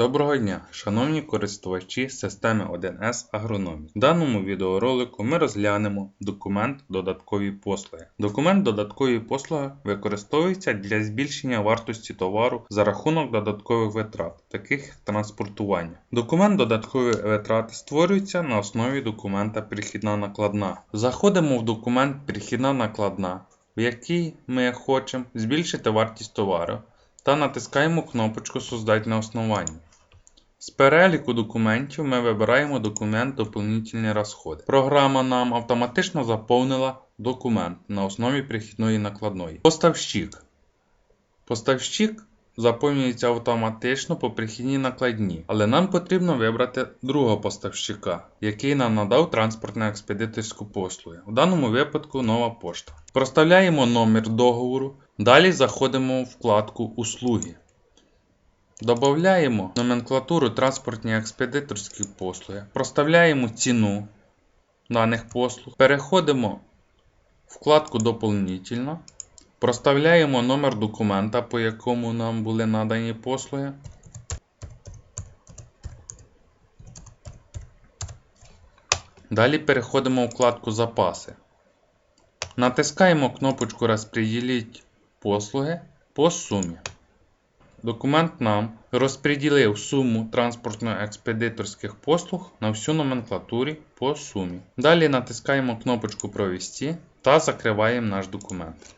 Доброго дня, шановні користувачі системи 1С Агрономії. В даному відеоролику ми розглянемо документ додаткові послуги. Документ додаткові послуги використовується для збільшення вартості товару за рахунок додаткових витрат, таких як транспортування. Документ додаткові витрати створюється на основі документа Перехідна накладна. Заходимо в документ Перехідна накладна, в якій ми хочемо збільшити вартість товару та натискаємо кнопочку Создать на основанні. З переліку документів ми вибираємо документ Доповнительні розходи. Програма нам автоматично заповнила документ на основі перехідної накладної. Поставщик. Поставщик заповнюється автоматично по перехідній накладні, але нам потрібно вибрати другого поставщика, який нам надав транспортно-експедиторську послугу. У даному випадку нова пошта. Проставляємо номер договору. Далі заходимо в вкладку Услуги. Додаємо номенклатуру транспортні експедиторські послуги. Проставляємо ціну даних послуг. Переходимо в вкладку Доповнительно. Проставляємо номер документа, по якому нам були надані послуги. Далі переходимо в вкладку Запаси. Натискаємо кнопочку Розподіліть послуги по сумі. Документ нам розподілив суму транспортно-експедиторських послуг на всю номенклатурі по сумі. Далі натискаємо кнопочку Провести та закриваємо наш документ.